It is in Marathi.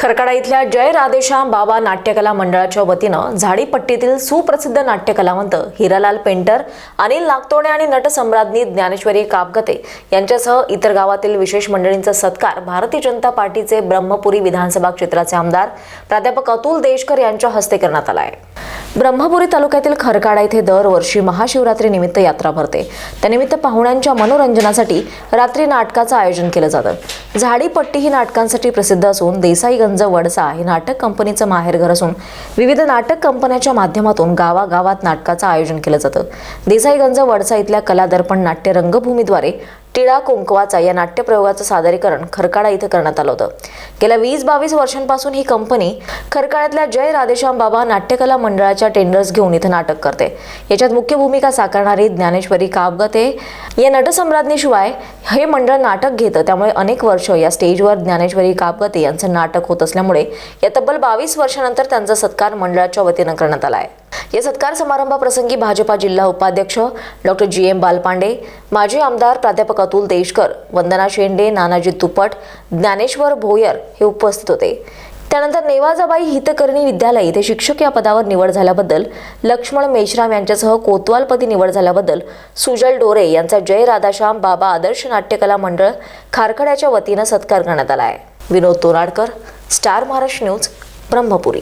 खरकाडा इथल्या जय राधेश्याम बाबा नाट्यकला मंडळाच्या वतीनं झाडीपट्टीतील सुप्रसिद्ध नाट्यकलावंत हिरालाल पेंटर अनिल नागतोणे आणि नटसम्राज्ञी ज्ञानेश्वरी कापगते यांच्यासह इतर गावातील विशेष मंडळींचा सत्कार भारतीय जनता पार्टीचे ब्रह्मपुरी विधानसभा क्षेत्राचे आमदार प्राध्यापक अतुल देशकर यांच्या हस्ते करण्यात आला आहे. ब्रह्मपुरी तालुक्यातील खरकाडा येथे दरवर्षी महाशिवरात्री निमित्त यात्रा भरते. त्यानिमित्त पाहुण्यांच्या मनोरंजनासाठी रात्री नाटकाचं आयोजन केलं जातं. झाडीपट्टी ही नाटकांसाठी प्रसिद्ध असून देसाईगंज वडसा हे नाटक कंपनीचं माहेरघर असून विविध नाटक कंपन्याच्या माध्यमातून गावागावात नाटकाचं आयोजन केलं जातं. देसाईगंज वडसा इथल्या कला दर्पण नाट्य रंगभूमीद्वारे टिळा कुंकवाचा या नाट्यप्रयोगाचं सादरीकरण खरकाडा इथं करण्यात आलं होतं. गेल्या वीस बावीस वर्षांपासून ही कंपनी खरकाड्यातल्या जय राधेश्याम बाबा नाट्यकला मंडळाच्या टेंडर्स घेऊन इथं नाटक करते. याच्यात मुख्य भूमिका साकारणारी ज्ञानेश्वरी काबगते या नटसम्राज्ञीशिवाय हे मंडळ नाटक घेतं. त्यामुळे अनेक वर्ष या स्टेजवर ज्ञानेश्वरी काबगते यांचं नाटक होत असल्यामुळे या तब्बल बावीस वर्षानंतर त्यांचा सत्कार मंडळाच्या वतीनं करण्यात आला आहे. या सत्कार समारंभाप्रसंगी भाजपा जिल्हा उपाध्यक्ष डॉक्टर जी एम बालपांडे माजी आमदार प्राध्यापक अतुल देशकर वंदना शेंडे नानाजी तुपट ज्ञानेश्वर भोयर हे उपस्थित होते. त्यानंतर नेवाजाबाई हितकर्णी विद्यालय इथे शिक्षक या पदावर निवड झाल्याबद्दल लक्ष्मण मेश्राम यांच्यासह कोतवालपदी निवड झाल्याबद्दल सुजल डोरे यांचा जय राधाश्याम बाबा आदर्श नाट्यकला मंडळ खारखड्याच्या वतीनं सत्कार करण्यात आला आहे. Vinod Toradkar Star Maharashtra News Brahmapuri.